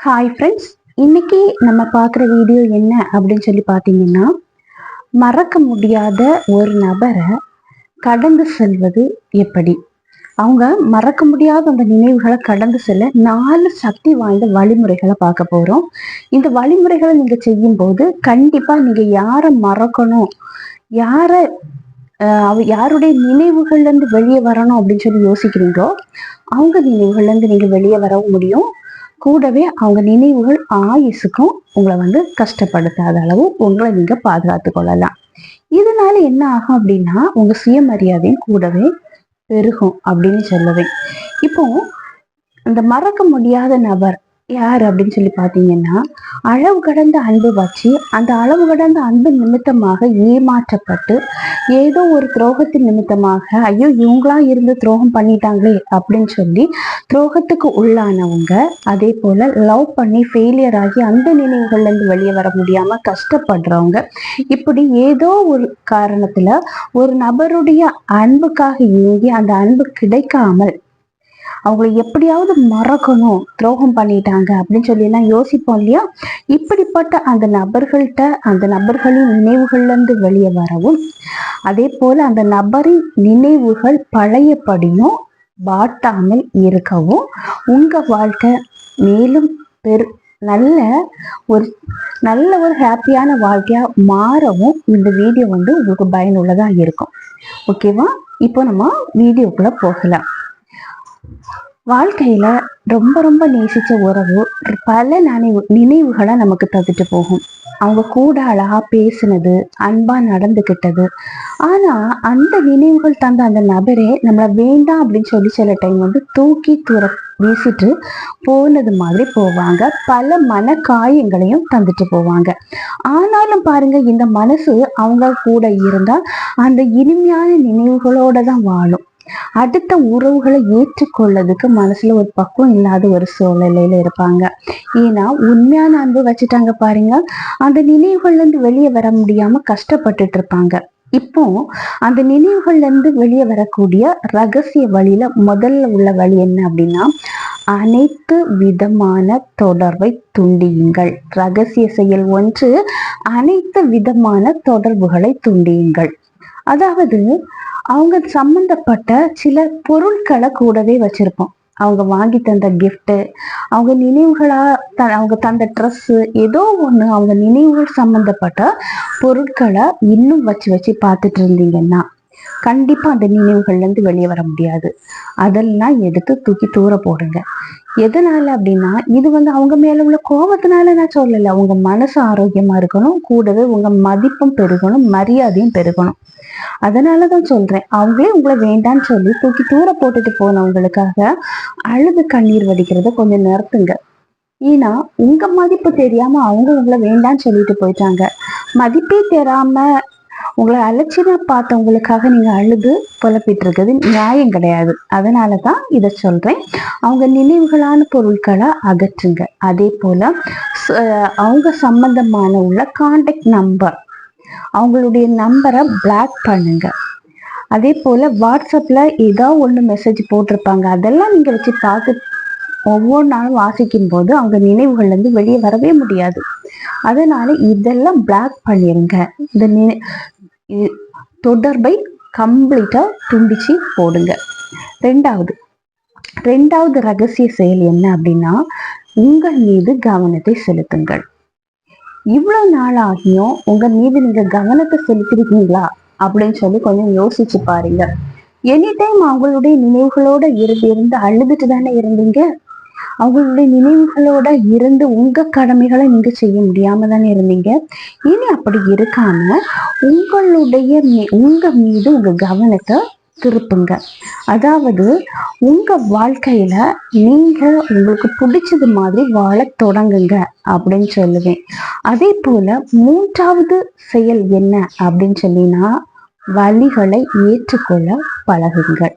Hi friends இன்னைக்கு நம்ம பார்க்குற வீடியோ என்ன அப்படின்னு சொல்லி பார்த்தீங்கன்னா மறக்க முடியாத ஒரு நபரை கடந்து செல்வது எப்படி? அவங்க மறக்க முடியாத அந்த நினைவுகளை கடந்து செல்ல நாலு சக்தி வாய்ந்த வழிமுறைகளை பார்க்க போகிறோம் இந்த வழிமுறைகளை நீங்கள் செய்யும்போது கண்டிப்பாக நீங்கள் யாரை மறக்கணும் யாரை அவ யாருடைய நினைவுகள்லேருந்து வெளியே வரணும் அப்படின்னு சொல்லி யோசிக்கிறீங்களோ அவங்க நினைவுகள்லேருந்து நீங்கள் வெளியே வரவும் முடியும். கூடவே அவங்க நினைவுகள் ஆயுசுக்கும் உங்களை வந்து கஷ்டப்படுத்தாத அளவு உங்களை நீங்க பாதுகாத்து கொள்ளலாம். இதனால என்ன ஆகும் அப்படின்னா உங்க சுயமரியாதையும் கூடவே பெருகும் அப்படின்னு சொல்லுவேன். இப்போ அந்த மறக்க முடியாத நபர் யார் அப்படின்னு சொல்லி பார்த்தீங்கன்னா அளவு கடந்த அன்பு வச்சு அந்த அளவு கடந்த அன்பு நிமித்தமாக ஏமாற்றப்பட்டு ஏதோ ஒரு துரோகத்தின் நிமித்தமாக ஐயோ இவங்களா இருந்து துரோகம் பண்ணிட்டாங்களே அப்படின்னு சொல்லி துரோகத்துக்கு உள்ளானவங்க அதே போல லவ் பண்ணி ஃபெயிலியர் ஆகி அந்த நினைவுகள்ல இருந்து வெளியே வர முடியாம கஷ்டப்படுறவங்க இப்படி ஏதோ ஒரு காரணத்துல ஒரு நபருடைய அன்புக்காக இயங்கி அந்த அன்பு கிடைக்காமல் அவங்கள எப்படியாவது மறக்கணும். துரோகம் பண்ணிட்டாங்க அப்படின்னு சொல்லி எல்லாம் யோசிப்போம் இல்லையா? இப்படிப்பட்ட அந்த நபர்கள்ட்ட அந்த நபர்களின் நினைவுகள்லேருந்து வெளியே வரவும் அதே போல அந்த நபரின் நினைவுகள் பழையபடியும் வாட்டாமல் இருக்கவும் உங்க வாழ்க்கை மேலும் பெரு நல்ல ஒரு நல்ல ஒரு ஹாப்பியான வாழ்க்கையா மாறவும் இந்த வீடியோ வந்து உங்களுக்கு பயனுள்ளதா இருக்கும். ஓகேவா? இப்போ நம்ம வீடியோக்குள்ள போகலாம். வாழ்க்கையில ரொம்ப ரொம்ப நேசிச்ச உறவு பல நினைவு நினைவுகளை நமக்கு தந்துட்டு போகும். அவங்க கூட அழகா பேசினது அன்பா நடந்துக்கிட்டது ஆனா அந்த நினைவுகள் தந்த அந்த நபரே நம்மளை வேண்டாம் அப்படின்னு சொல்லி சில டைம் வந்து தூக்கி தூர வீசிட்டு போனது மாதிரி போவாங்க. பல மன காயங்களையும் தந்துட்டு போவாங்க. ஆனாலும் பாருங்க இந்த மனசு அவங்க கூட இருந்தா அந்த இனிமையான நினைவுகளோட தான் வாழும். அடுத்த உறவுகளை ஏற்றுக்கொள்ளதுக்கு மனசுல ஒரு பக்குவம் இல்லாத ஒரு சூழ்நிலையில இருப்பாங்க. ஏன்னா உண்மையான அன்பு வச்சுட்டாங்க பாருங்க. அந்த நினைவுகள்ல இருந்து வெளியே வர முடியாம கஷ்டப்பட்டுட்டு இருப்பாங்க. இப்போ அந்த நினைவுகள்ல இருந்து வெளியே வரக்கூடிய ரகசிய வழியில முதல்ல உள்ள வழி என்ன அப்படின்னா அனைத்து விதமான தொடர்பை துண்டியுங்கள். ரகசிய செயல் ஒன்று அனைத்து விதமான தொடர்புகளை துண்டியுங்கள். அதாவது அவங்க சம்மந்தப்பட்ட சில பொருட்களை கூடவே வச்சிருப்போம். அவங்க வாங்கி தந்த கிஃப்ட்டு அவங்க நினைவுகளா த அவங்க தந்த ட்ரெஸ்ஸு ஏதோ ஒண்ணு அவங்க நினைவுகள் சம்பந்தப்பட்ட பொருட்களை இன்னும் வச்சு வச்சு பார்த்துட்டு இருந்தீங்கன்னா கண்டிப்பா அந்த நினைவுகள்ல இருந்து வெளியே வர முடியாது. அதெல்லாம் எடுத்து தூக்கி தூர போடுங்க. எதனால அப்படின்னா இது வந்து அவங்க மேல உள்ள கோபத்தினால நான் சொல்லல. உங்க மனசு ஆரோக்கியமா இருக்கணும் கூடவே உங்க மதிப்பும் பெருகணும் மரியாதையும் பெருகணும். அதனாலதான் சொல்றேன். அவங்களே உங்களை வேண்டான்னு சொல்லி தூக்கி தூர போட்டுட்டு போனவங்களுக்காக அழுது கண்ணீர் வடிக்கிறத கொஞ்சம் நிறுத்துங்க. ஏன்னா உங்க மதிப்பு தெரியாம அவங்க உங்களை வேண்டான்னு சொல்லிட்டு போயிட்டாங்க. மதிப்பே தெரியாம உங்களை அலட்சியமாக பார்த்தவங்களுக்காக நீங்கள் அழுது புலப்பிட்டு இருக்கிறது நியாயம் கிடையாது. அதனால தான் இதை சொல்கிறேன் அவங்க நினைவுகளான பொருட்களை அகற்றுங்க. அதே போல அவங்க சம்பந்தமான உள்ள கான்டாக்ட் நம்பர் அவங்களுடைய நம்பரை பிளாக் பண்ணுங்க. அதே போல் வாட்ஸ்அப்பில் ஏதோ ஒன்று மெசேஜ் போட்டிருப்பாங்க. அதெல்லாம் நீங்கள் வச்சு பார்த்து ஒவ்வொரு நாளும் வாசிக்கும் போது அவங்க நினைவுகள்லேருந்து வெளியே வரவே முடியாது. அதனால இதெல்லாம் பிளாக் பண்ணிடுங்க இந்த நினை தொடர்பை கம்ப்ளீட்டா துண்டிச்சு போடுங்க. ரெண்டாவது ரெண்டாவது ரகசிய செயல் என்ன அப்படின்னா உங்கள் மீது கவனத்தை செலுத்துங்கள். இவ்வளவு நாள் ஆகியும் உங்கள் மீது நீங்க கவனத்தை செலுத்திருக்கீங்களா அப்படின்னு சொல்லி கொஞ்சம் யோசிச்சு பாருங்க. எனி டைம் அவங்களுடைய நினைவுகளோட இருந்து இருந்து அழுதுட்டு தானே இருந்தீங்க? அவங்களுடைய நினைவுகளோட இருந்து உங்க கடமைகளை நீங்க செய்ய முடியாம தானே இருந்தீங்க. இனி அப்படி இருக்காம உங்களுடைய உங்க மீது உங்க கவனத்தை திருப்புங்க. அதாவது உங்க வாழ்க்கையில நீங்க உங்களுக்கு பிடிச்சது மாதிரி வாழ தொடங்குங்க அப்படின்னு சொல்லுவேன். அதே போல மூன்றாவது செயல் என்ன அப்படின்னு சொல்லினா வழிகளை ஏற்றுக்கொள்ள பழகுங்கள்.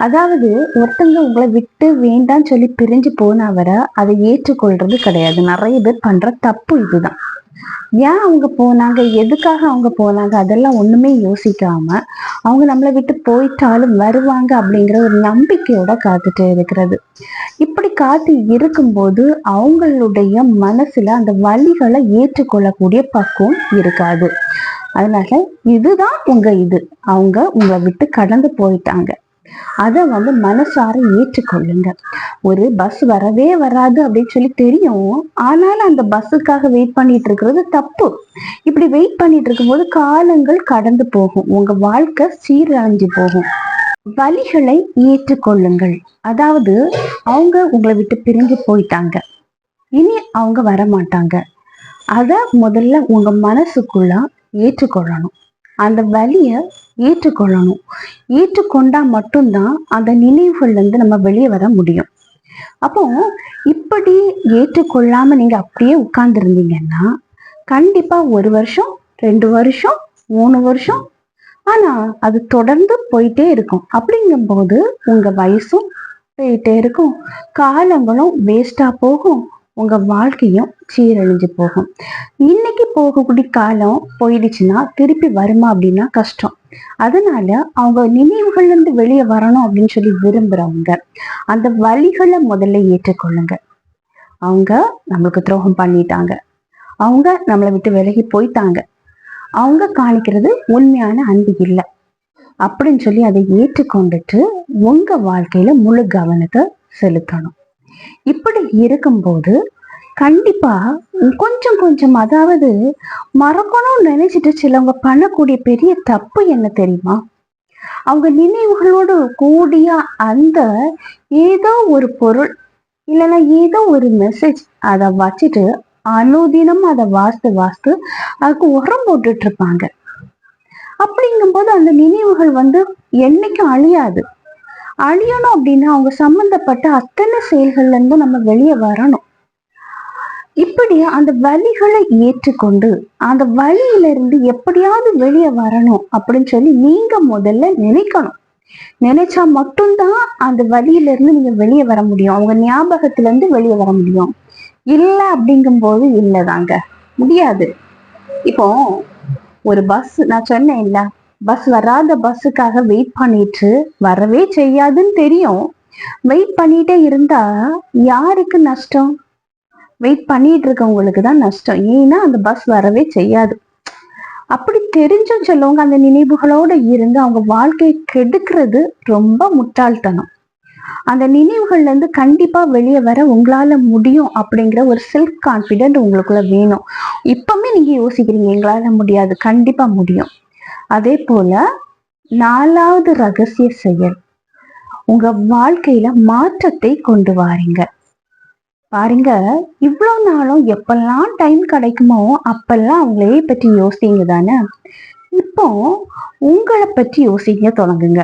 அதாவது ஒருத்தங்க உங்களை விட்டு வேண்டாம் சொல்லி பிரிஞ்சு போனவரை அதை ஏற்றுக்கொள்றது கிடையாது. நிறைய பேர் பண்ற தப்பு இதுதான். ஏன் அவங்க போனாங்க? எதுக்காக அவங்க போனாங்க? அதெல்லாம் ஒண்ணுமே யோசிக்காம அவங்க நம்மளை விட்டு போயிட்டாலும் வருவாங்க அப்படிங்கிற ஒரு நம்பிக்கையோட காத்துட்டு இருக்கிறது. இப்படி காத்து இருக்கும்போது அவங்களுடைய மனசுல அந்த வழிகளை ஏற்றுக்கொள்ளக்கூடிய பக்குவம் இருக்காது. அதனால இதுதான் உங்க இது. அவங்க உங்களை விட்டு கடந்து போயிட்டாங்க. அதை வந்து மனசார ஏற்றுக்கொள்ளுங்க. ஒரு பஸ் வரவே வராது அப்படின்னு சொல்லி தெரியும். ஆனாலும் அந்த பஸ்ஸுக்காக வெயிட் பண்ணிட்டு இருக்கிறது தப்பு. இப்படி வெயிட் பண்ணிட்டு இருக்கும்போது காலங்கள் கடந்து போகும். உங்க வாழ்க்கை சீரழிஞ்சு போகும். வழிகளை ஏற்றுக்கொள்ளுங்கள். அதாவது அவங்க உங்களை விட்டு பிரிஞ்சு போயிட்டாங்க. இனி அவங்க வர மாட்டாங்க அத முதல்ல உங்க மனசுக்குள்ள ஏற்றுக்கொள்ளணும். அந்த வலியை ஏற்றுக்கொள்ளணும். ஏற்றுக்கொண்டா மட்டும்தான் அந்த நினைவுகள்லேருந்து நம்ம வெளியே வர முடியும். அப்போ இப்படி ஏற்றுக்கொள்ளாம நீங்க அப்படியே உட்கார்ந்துருந்தீங்கன்னா கண்டிப்பா ஒரு வருஷம் ரெண்டு வருஷம் மூணு வருஷம் ஆனா அது தொடர்ந்து போயிட்டே இருக்கும். அப்படிங்கும்போது உங்க வயசும் போயிட்டே இருக்கும். காலங்களும் வேஸ்டா போகும். உங்க வாழ்க்கையும் சீரழிஞ்சு போகும். இன்னைக்கு போகக்கூடிய காலம் போயிடுச்சுன்னா திருப்பி வருமா அப்படின்னா கஷ்டம். அதனால அவங்க நினைவுகள்ல இருந்து வெளியே வரணும் அப்படின்னு சொல்லி விரும்புறவங்க அந்த வழிகளை முதல்ல ஏற்றுக்கொள்ளுங்க. அவங்க நம்மளுக்கு துரோகம் பண்ணிட்டாங்க. அவங்க நம்மளை விட்டு விலகி போயிட்டாங்க. அவங்க காணிக்கிறது உண்மையான அன்பு இல்லை. அப்படின்னு சொல்லி அதை ஏற்றுக்கொண்டுட்டு உங்க வாழ்க்கையில முழு கவனத்தை செலுத்தணும். இப்படி இருக்கும்போது கண்டிப்பா கொஞ்சம் கொஞ்சம் அதாவது மறக்கணும்னு நினைச்சிட்டு சிலவங்க பண்ணக்கூடிய பெரிய தப்பு என்ன தெரியுமா? அவங்க நினைவுகளோடு கூடிய அந்த ஏதோ ஒரு பொருள் இல்லைன்னா ஏதோ ஒரு மெசேஜ் அதை வச்சுட்டு அனுதினம் அதை வாஸ்து வாஸ்து அதுக்கு உரம் போட்டுட்டு இருப்பாங்க. அப்படிங்கும்போது அந்த நினைவுகள் வந்து என்னைக்கும் அழியாது. அழியணும் அப்படின்னா அவங்க சம்மந்தப்பட்ட அத்தனை செயல்கள்ல இருந்து நம்ம வெளியே வரணும். இப்படி அந்த வழிகளை ஏற்றுக்கொண்டு அந்த வழியில இருந்து எப்படியாவது வெளியே வரணும் அப்படின்னு சொல்லி நீங்க முதல்ல நினைக்கணும். நினைச்சா மட்டும்தான் அந்த வழியில இருந்து நீங்க வெளியே வர முடியும். அவங்க ஞாபகத்துல இருந்து வெளியே வர முடியும். இல்லை அப்படிங்கும்போது இல்லைதாங்க. முடியாது. இப்போ ஒரு பஸ் நான் சொன்னேன் இல்ல பஸ் வராத பஸ்ஸுக்காக வெயிட் பண்ணிட்டு வரவே செய்யாதுன்னு தெரியும். வெயிட் பண்ணிட்டே இருந்தா யாருக்கு நஷ்டம்? வெயிட் பண்ணிட்டு இருக்கவங்களுக்கு தான் நஷ்டம். ஏன்னா அந்த பஸ் வரவே செய்யாது. அப்படி தெரிஞ்சும் சொல்லவங்க அந்த நினைவுகளோட இருந்து அவங்க வாழ்க்கையை கெடுக்கிறது ரொம்ப முட்டாள்தனம். அந்த நினைவுகள்ல இருந்து கண்டிப்பா வெளியே வர உங்களால முடியும் அப்படிங்கிற ஒரு செல்ஃப் கான்பிடென்ட் உங்களுக்குள்ள வேணும். இப்பவுமே நீங்க யோசிக்கிறீங்க எங்களால முடியாது கண்டிப்பா முடியும். அதே போல நாலாவது ரகசிய செயல். உங்க வாழ்க்கையில மாற்றத்தை கொண்டு வாரீங்க. பாருங்க இவ்வளோ நாளும் எப்பெல்லாம் டைம் கிடைக்குமோ அப்பெல்லாம் அவங்களே பற்றி யோசிங்க தானே? இப்போ உங்களை பற்றி யோசிக்க தொடங்குங்க.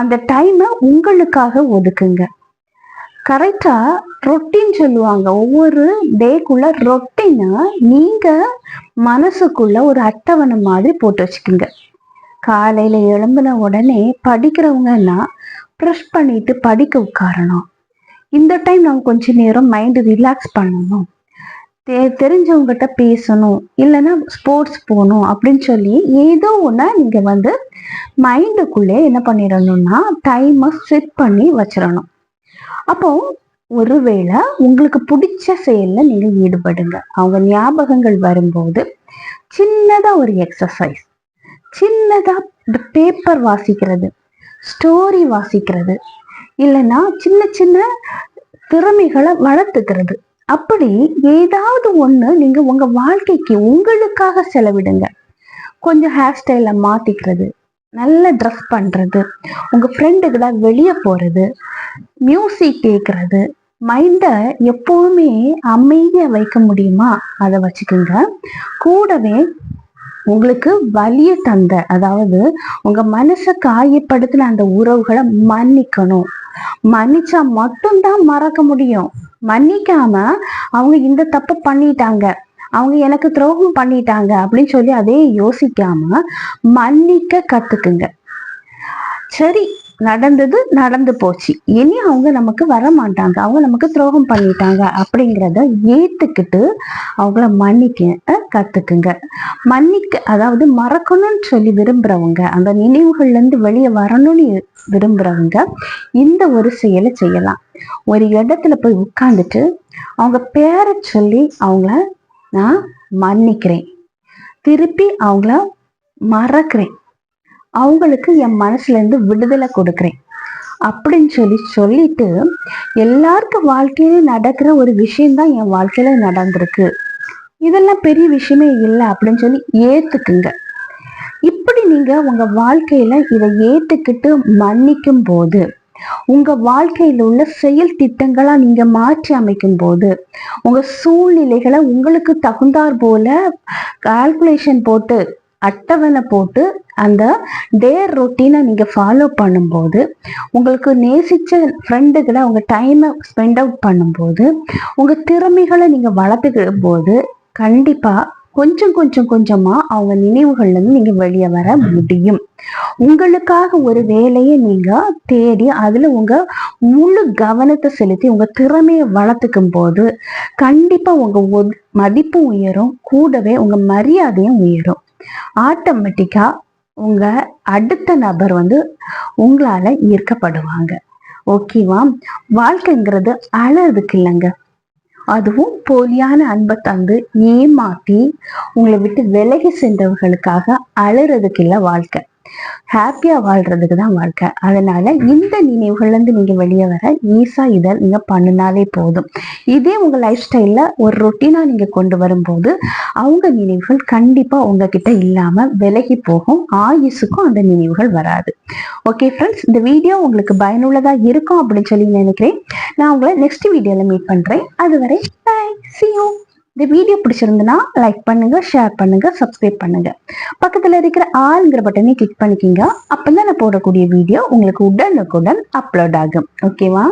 அந்த டைமை உங்களுக்காக ஒதுக்குங்க. கரெக்டா ரொட்டின் சொல்லுவாங்க. ஒவ்வொரு டேக்குள்ள ரொட்டினை நீங்க மனசுக்குள்ள ஒரு அட்டவணை மாதிரி போட்டு வச்சுக்கோங்க. காலையில எழும்பின உடனே படிக்கிறவங்கன்னா ப்ரெஷ் பண்ணிட்டு படிக்க உட்காரணும். இந்த டைம் நம்ம கொஞ்ச நேரம் மைண்டு ரிலாக்ஸ் பண்ணணும். தெ தெரிஞ்சவங்ககிட்ட பேசணும். இல்லைன்னா ஸ்போர்ட்ஸ் போகணும் அப்படின்னு சொல்லி ஏதோ ஒன்று நீங்கள் வந்து மைண்டுக்குள்ளே என்ன பண்ணிடணும்னா டைமை செட் பண்ணி வச்சிடணும். அப்போ ஒருவேளை உங்களுக்கு பிடிச்ச செயலில் நீங்கள் ஈடுபடுங்க. அவங்க ஞாபகங்கள் வரும்போது சின்னதாக ஒரு எக்ஸசைஸ் சின்னதாக இந்த பேப்பர் வாசிக்கிறது ஸ்டோரி வாசிக்கிறது இல்லைன்னா சின்ன சின்ன திறமைகளை வளர்த்துக்கிறது. அப்படி ஏதாவது ஒன்று நீங்க உங்க வாழ்க்கைக்கு உங்களுக்காக செலவிடுங்க. கொஞ்சம் ஹேர் ஸ்டைலை மாத்திக்கிறது நல்ல ட்ரெஸ் பண்ணுறது உங்கள் ஃப்ரெண்டு கூட வெளியே போகிறது மியூசிக் கேட்குறது மைண்டை எப்போவுமே அமைதியாக வைக்க முடியுமா? அதை வச்சுக்கோங்க. கூடவே உங்களுக்கு வலிய தந்த அதாவது உங்க மனசை காயப்படுத்தின அந்த உறவுகளை மன்னிக்கணும். மன்னிச்சா மட்டும்தான் மறக்க முடியும். மன்னிக்காம அவங்க இந்த தப்பு பண்ணிட்டாங்க. அவங்க எனக்கு துரோகம் பண்ணிட்டாங்க அப்படின்னு சொல்லி அதே யோசிக்காம மன்னிக்க கத்துக்குங்க. சரி நடந்தது நடந்து போச்சு. இனி அவங்க நமக்கு வர மாட்டாங்க அவங்க நமக்கு துரோகம் பண்ணிட்டாங்க அப்படிங்கிறத ஏத்துக்கிட்டு அவங்கள மன்னிக்க கத்துக்குங்க. மன்னிக்க அதாவது மறக்கணும்னு சொல்லி விரும்புறவங்க அந்த நினைவுகள்ல இருந்து வெளியே வரணும்னு விரும்புறவங்க இந்த ஒரு செயலை செய்யலாம். ஒரு இடத்துல போய் உட்கார்ந்துட்டு அவங்க பேரை சொல்லி அவங்கள நான் மன்னிக்கிறேன். திருப்பி அவங்கள மறக்கிறேன். அவங்களுக்கு என் மனசுல இருந்து விடுதலை கொடுக்குறேன். அப்படின்னு சொல்லி சொல்லிட்டு எல்லாருக்கும் வாழ்க்கையிலும் நடக்கிற ஒரு விஷயம்தான் என் வாழ்க்கையில நடந்திருக்கு. இதெல்லாம் பெரிய விஷயமே இல்லை அப்படின்னு சொல்லி ஏத்துக்குங்க. இப்படி நீங்க உங்க வாழ்க்கையில இதை ஏத்துக்கிட்டு மன்னிக்கும் போது உங்க வாழ்க்கையில உள்ள செயல் திட்டங்களா நீங்க மாற்றி அமைக்கும் போது உங்க சூழ்நிலைகளை உங்களுக்கு தகுந்தார் போல கால்குலேஷன் போட்டு அட்டவணை போட்டு அந்த டே ரொட்டீனை நீங்க ஃபாலோ பண்ணும்போது உங்களுக்கு நேசிச்ச ஃப்ரெண்டுகளை உங்க டைமை ஸ்பெண்ட் அவுட் பண்ணும்போது உங்க திறமைகளை நீங்க வளர்த்துக்கும் போது கண்டிப்பா கொஞ்சம் கொஞ்சம் கொஞ்சமா அவங்க நினைவுகள்ல இருந்து நீங்க வெளியே வர முடியும். உங்களுக்காக ஒரு வேலையை நீங்க தேடி அதுல உங்க முழு கவனத்தை செலுத்தி உங்க திறமையை வளர்த்துக்கும் போது கண்டிப்பா உங்க மதிப்பும் உயரும் கூடவே உங்க மரியாதையும் உயரும். ஆட்டோமேட்டிக்கா உங்க அடுத்த நபர் வந்து உங்களால ஈர்க்கப்படுவாங்க. ஓகேவா வாழ்க்கைங்கிறது அழகுக்கு இல்லைங்க. அதுவும் போலியான அன்பை தந்து ஏமாத்தி உங்களை விட்டு விலகி சென்றவர்களுக்காக அழுறதுக்கு இல்லை வாழ்க்கை. ஹாப்பியா வாழ்றதுக்கு தான் வாழ்க்கை. அதனால இந்த நினைவுகள்ல இருந்து நீங்க வெளியே வர ஈஸா இதை நீங்க பண்ணினாலே போதும். இதே உங்க லைஃப் ஸ்டைல்ல ஒரு ரொட்டீனா நீங்க கொண்டு வரும்போது அவங்க நினைவுகள் கண்டிப்பா உங்ககிட்ட இல்லாம விலகி போகும். ஆயுசுக்கும் அந்த நினைவுகள் வராது. ஓகே ஃப்ரெண்ட்ஸ் இந்த வீடியோ உங்களுக்கு பயனுள்ளதா இருக்கும் அப்படின்னு சொல்லி நினைக்கிறேன். நான் உங்களை நெக்ஸ்ட் வீடியோல மீட் பண்றேன். அதுவரை பை சி யூ இந்த வீடியோ பிடிச்சிருந்துன்னா லைக் பண்ணுங்க ஷேர் பண்ணுங்க சப்ஸ்கிரைப் பண்ணுங்க. பக்கத்துல இருக்கிற ஆளுங்கிற பட்டனை கிளிக் பண்ணிக்கிங்க. அப்பதான் நான் போடக்கூடிய வீடியோ உங்களுக்கு உடனுக்குடன் அப்லோட் ஆகும். ஓகேவா